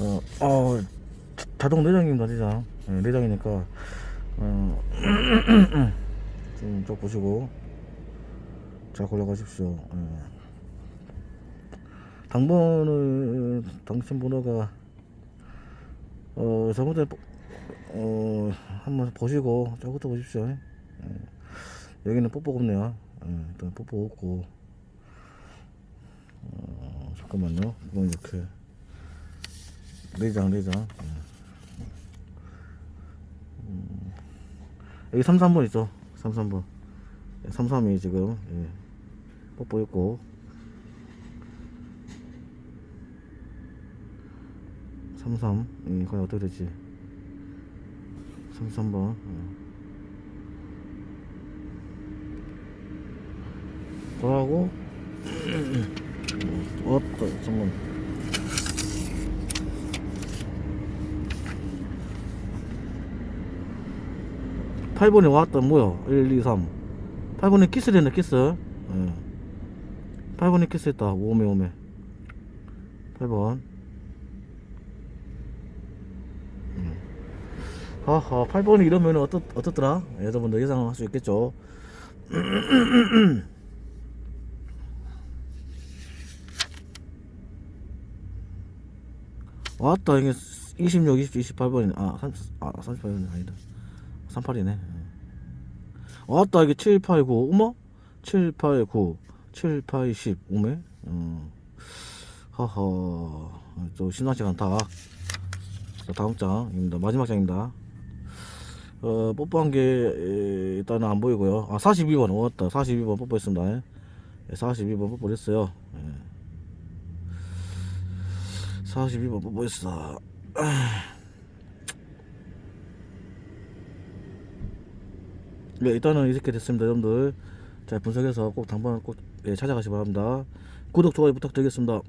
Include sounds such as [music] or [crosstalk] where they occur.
어, 어, 자- 자동 내장입니다, 내장. 예, 내장이니까, 어, [clears throat] 좀, 좀 보시고, 잘 골라가십시오. 예. 당번은, 당신 번호가, 어, 저번에, 뽀- 어, 한번 보시고, 저부터 보십시오. 예. 여기는 뽀뽀 없네요. 예, 일단 뽀뽀 없고, 어, 잠깐만요. 이건 이렇게. 내장 내장. 음. 여기 33번 있죠? 33번. 33이 지금 예. 뽀뽀 있고. 33 예, 과연 어떻게 되지. 33번 예. 더하고. 어떠 잠깐 8번에 왔다 뭐야 1 2 3 8번에 키스 됐네 키스. 예. 8번에 키스 했다. 오메 오메. 8번 음. 하하 8번이 이러면 어떻, 어떻더라? 여러분들 예상할 수 있겠죠? [clears throat] 왔다. 이게 26, 20, 28번이네. 아, 30, 아 38번이 아니다 38이네. 왔다 이게 7, 8, 9. 어머? 7, 8, 9. 7, 8, 10. 오메? 어. 허허. 또 않다. 자, 다음 장입니다. 마지막 장입니다. 어, 뽀뽀한 게 에, 일단은 안 보이고요. 아, 42번 왔다. 42번 뽀뽀했습니다. 예, 42번 뽀뽀했어요. 예. 42번 뽀뽀했어. 네, 일단은 이렇게 됐습니다, 여러분들. 자, 분석해서 꼭 당번 꼭 예, 찾아가시 기 바랍니다. 구독, 좋아요 부탁드리겠습니다.